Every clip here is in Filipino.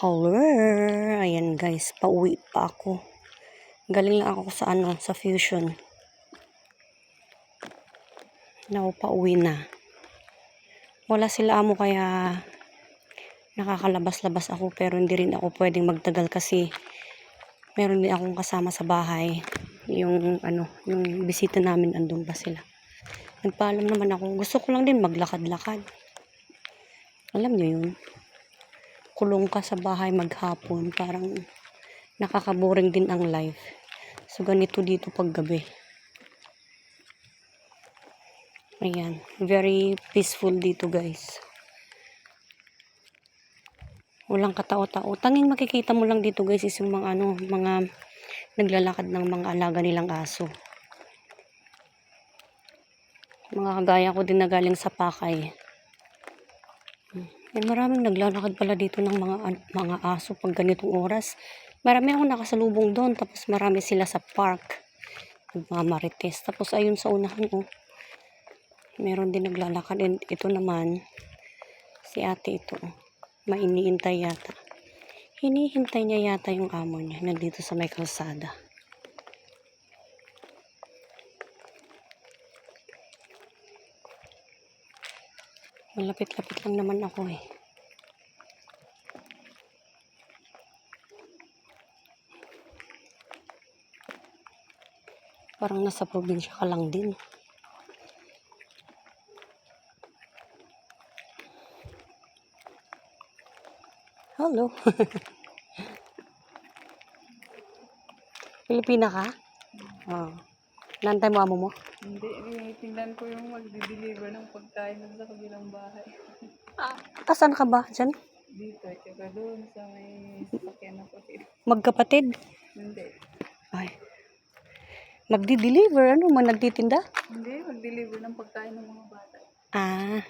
Hello! Ayan guys, pauwi pa ako. Galing lang ako sa ano, sa Fusion. Now, pauwi na. Wala sila amo kaya nakakalabas-labas ako pero hindi rin ako pwedeng magtagal kasi meron din akong kasama sa bahay. Yung ano, yung bisita namin andun pa sila. Nagpaalam naman ako. Gusto ko lang din maglakad-lakad. Alam niyo yun? Kulong ka sa bahay maghapon, parang nakakaboring din ang life. So, ganito dito pag gabi. Ayan. Very peaceful dito, guys. Walang katao-tao. Tanging makikita mo lang dito, guys, is yung mga, ano, mga naglalakad ng mga alaga nilang aso. Mga kagaya ko din na galing sa Pakay. Eh, maraming naglalakad pala dito ng mga mga aso pag ganitong oras. Marami akong nakasalubong doon. Tapos marami sila sa park. Nagmamarites. Tapos ayun sa unahan, oh. Meron din naglalakad. And ito naman, si ate ito, oh. Mainiintay yata. Hinihintay niya yata yung amo niya. Nandito sa may kalsada. Malapit-lapit lang naman ako eh. Parang nasa probinsya ka lang din. Hello. Pilipina ka? Oo. Oh. Nantay mo amo mo? Hindi, tinitingnan ko yung magdi-deliver ng pagkain dun sa kabilang bahay. Ah, asan ka ba? Diyan? Dito, tsaka doon sa may sasakyan na kapatid. Magkapatid? Hindi. Ay. Magdi-deliver? Ano man nagtitinda? Hindi, mag-deliver ng pagkain ng mga bata. Ah.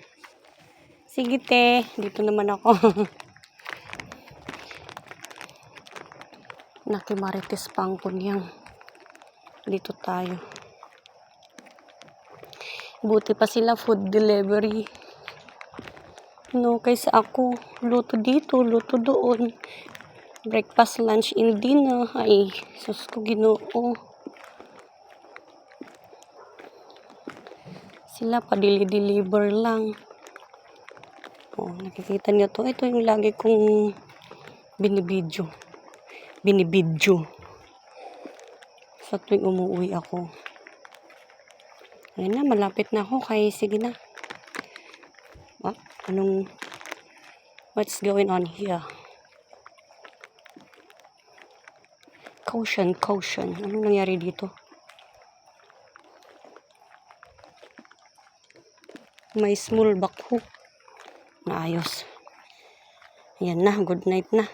Sige te, dito naman ako. Nakimarites pang kunyang. Dito tayo. Buti pa sila food delivery. No, kaysa ako, luto dito, luto doon. Breakfast, lunch, and dinner. Ay, sus ko ginoo. Sila pa deli-deliver lang. Oh, nakikita niyo to. Ito yung lagi kong binibidyo. Binibidyo. Sa tuwing umuwi ako. Ayun na, malapit na ako. Kaya sige na. Ah, anong, what's going on here? Caution, caution. Anong nangyari dito? May small backhoe. Naayos. Ayan na, good night na.